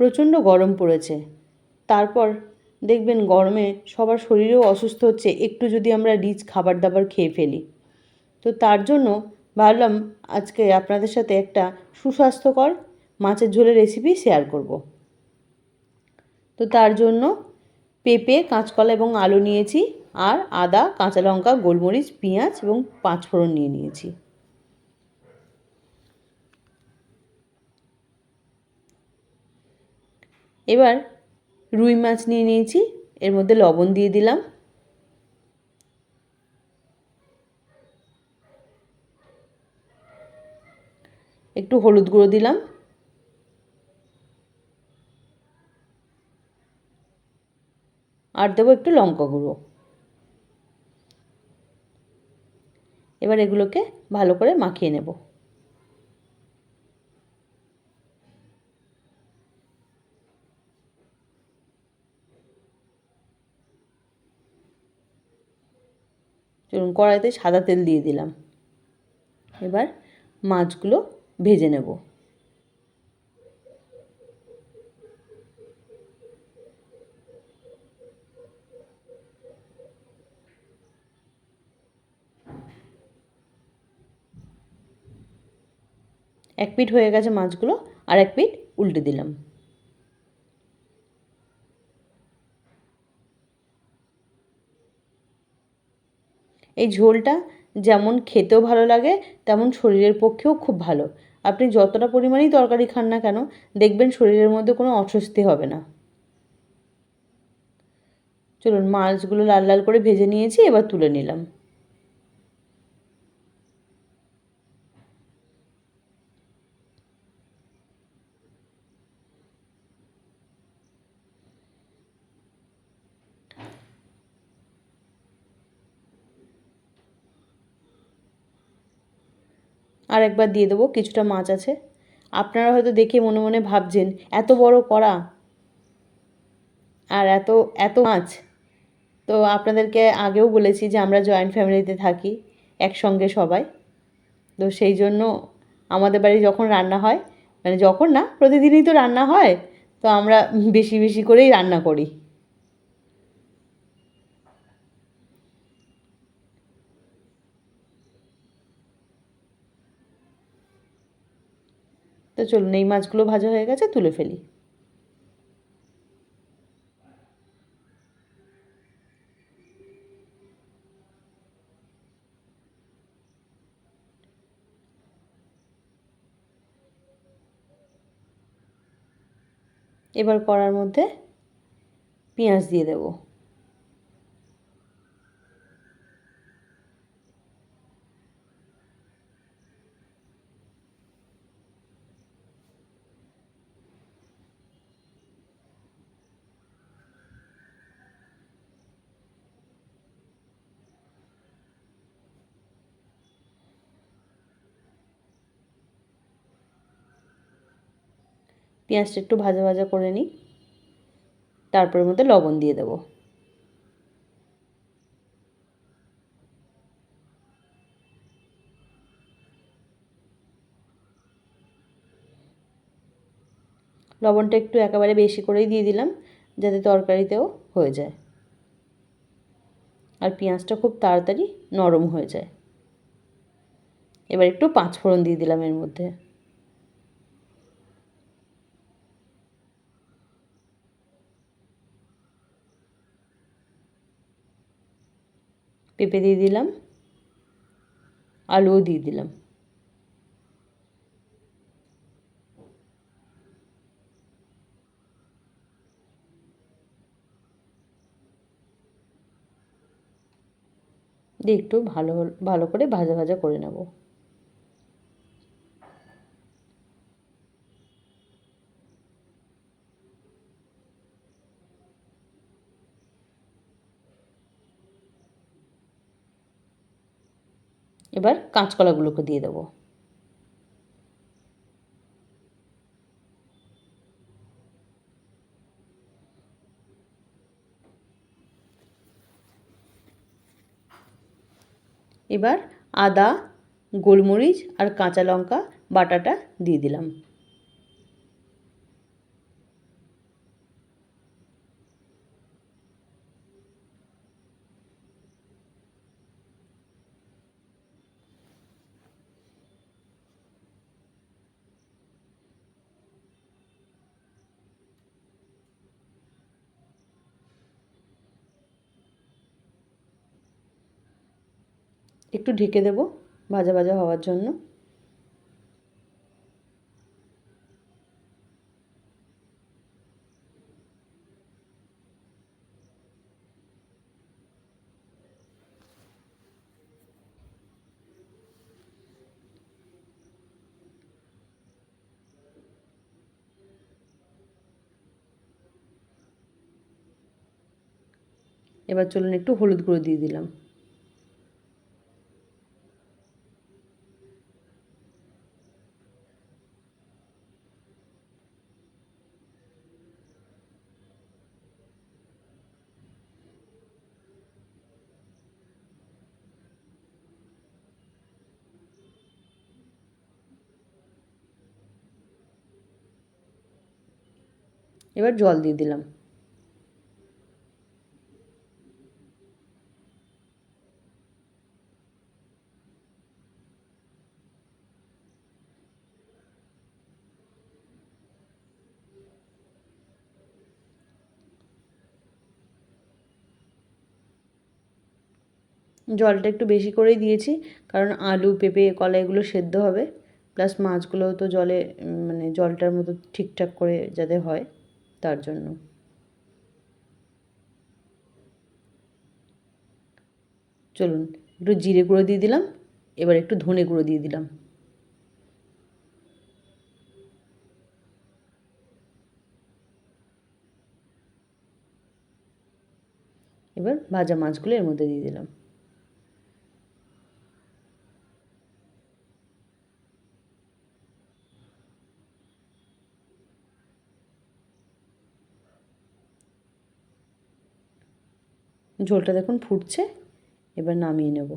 প্রচণ্ড গরম পড়েছে। তারপর দেখবেন গরমে সবার শরীরেও অসুস্থ হচ্ছে, একটু যদি আমরা রিচ খাবার দাবার খেয়ে ফেলি। তো তার জন্য ভাবলাম আজকে আপনাদের সাথে একটা সুস্বাস্থ্যকর মাছের ঝোলের রেসিপি শেয়ার করব। তো তার জন্য পেঁপে, কাঁচকলা এবং আলু নিয়েছি, আর আদা, কাঁচা লঙ্কা, গোলমরিচ, পেঁয়াজ এবং পাঁচফোড়ন নিয়ে নিয়েছি। এবার রুই মাছ নিয়ে নিয়েছি, এর মধ্যে লবণ দিয়ে দিলাম। একটু হলুদ গুঁড়ো দিলাম। আর দেবো একটু লঙ্কা গুঁড়ো। এবার এগুলোকে ভালো করে মাখিয়ে নেব। চলুন কড়াইতে সাদা তেল দিয়ে দিলাম। এবার মাছগুলো ভেজে নেব। এক পিঠ হয়ে গেছে মাছগুলো আর এক পিঠ উল্টে দিলাম। এই ঝোলটা যেমন খেতেও ভালো লাগে, তেমন শরীরের পক্ষেও খুব ভালো। আপনি যতটা পরিমাণেই তরকারি খান না কেন, দেখবেন শরীরের মধ্যে কোনো অস্বস্তি হবে না। চলুন মাছগুলো লাল লাল করে ভেজে নিয়েছি, এবার তুলে নিলাম। আর একবার দিয়ে দেবো, কিছুটা মাছ আছে। আপনারা হয়তো দেখে মনে মনে ভাবছেন, এত বড় কড়া? আর এত এত মাছ? তো আপনাদেরকে আগেও বলেছি যে আমরা জয়েন্ট ফ্যামিলিতে থাকি, একসঙ্গে সবাই। তো সেই জন্য আমাদের বাড়ি যখন রান্না হয় মানে যখন না, প্রতিদিনই তো রান্না হয়, তো আমরা বেশি বেশি করেই রান্না করি। তো চলুন, এই মাছগুলো ভাজা হয়ে গেছে, তুলে ফেলি। এবার কড়ার মধ্যে পেঁয়াজ দিয়ে দেবো। পেঁয়াজটা একটু ভাজা ভাজা করে নিই। তারপরের মধ্যে লবণ দিয়ে দেবো। লবণটা একটু একেবারে বেশি করেই দিয়ে দিলাম, যাতে তরকারিতেও হয়ে যায়। আর পেঁয়াজটা খুব তাড়াতাড়ি নরম হয়ে যায়। এবার একটু পাঁচফোড়ন দিয়ে দিলাম এর মধ্যে। পেঁপে দিয়ে দিলাম, আলুও দিয়ে দিলাম। দিয়ে একটু ভালো ভালো করে ভাজা ভাজা করে নেব। এবার কাঁচকলাগুলোকে দিয়ে দেবো। এবার আদা গোলমরিচ আর কাঁচা লঙ্কা বাটাটা দিয়ে দিলাম। একটু ঢেকে দেব ভাজা ভাজা হওয়ার জন্য। এবার চলুন একটু হলুদ গুঁড়ো দিয়ে দিলাম। এবার জল দিয়ে দিলাম। জলটা একটু বেশি করেই দিয়েছি, কারণ আলু, পেঁপে, কলা এগুলো সেদ্ধ হবে। প্লাস মাছগুলোও তো জলে মানে জলটার মতো ঠিকঠাক করে যাতে হয়। তার জন্য। চলুন, একটু জিরে গুঁড়ো দিয়ে দিলাম, এবার একটু ধনে গুঁড়ো দিয়ে দিলাম। এবার ভাজা মাছগুলো এর মধ্যে দিয়ে দিলাম। ঝোলটা দেখুন ফুটছে এবার নামিয়ে নেব।